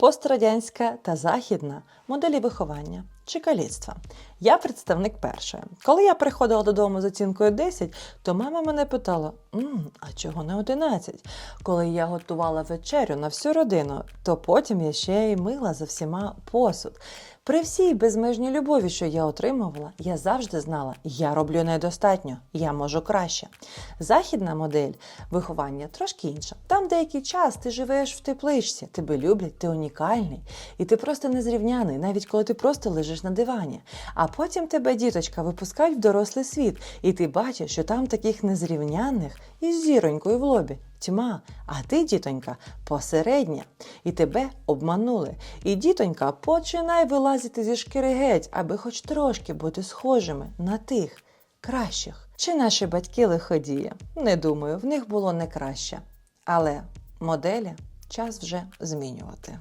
пострадянська та західна моделі виховання чи каліцтва. Я представник першої. Коли я приходила додому з оцінкою 10, то мама мене питала: «М, а чого не 11? Коли я готувала вечерю на всю родину, то потім я ще й мила за всіма посуд. При всій безмежній любові, що я отримувала, я завжди знала, я роблю недостатньо, я можу краще. Західна модель виховання трошки інша. Там деякий час ти живеш в тепличці, тебе люблять, ти унікальний, і ти просто незрівняний, навіть коли ти просто лежиш на дивані. А потім тебе, діточка, випускають в дорослий світ, і ти бачиш, що там таких незрівняних із зіронькою в лобі. Тьма, а ти, дітонька, посередня, і тебе обманули. І дітонька, починай вилазити зі шкіри геть, аби хоч трошки бути схожими на тих кращих. Чи наші батьки лиходії? Не думаю, в них було не краще. Але моделі час вже змінювати.